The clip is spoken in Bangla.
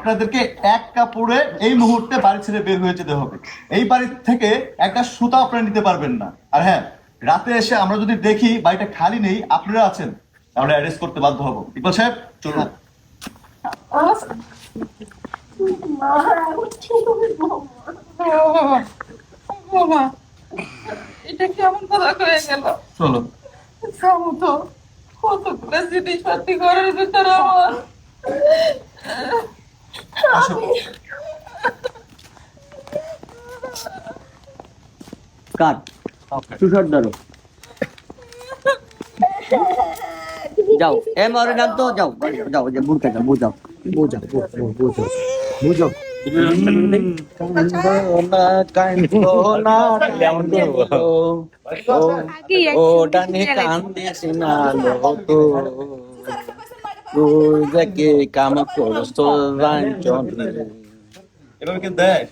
আপনাদেরকে এক কাপড়ে এই মুহূর্তে বাড়ি ছেড়ে বের হয়ে যেতে হবে। এই বাড়ি থেকে একটা সুতা আপনারা নিতে পারবেন না। আর হ্যাঁ রাতে এসে আমরা যদি দেখি বাড়িটা খালি নেই আপনারা আছেন আমরা অ্যারেস্ট করতে বাধ্য হব। ইকবাল সাহেব চলুন। এটা কেমন কথা গেল? চলো তো কতগুলো জিনিসপাতি ঘরের ভিতরে আমার। কাট তুষার ধরো যাও এ মরে নাম তো যাও যাও যে বুঝতে যাও বুঝাও বুঝাও বুঝাও বুঝাও ওটানে তুই যাকে কাম করছ রাঞ্চন এভাবে কেউ দেয়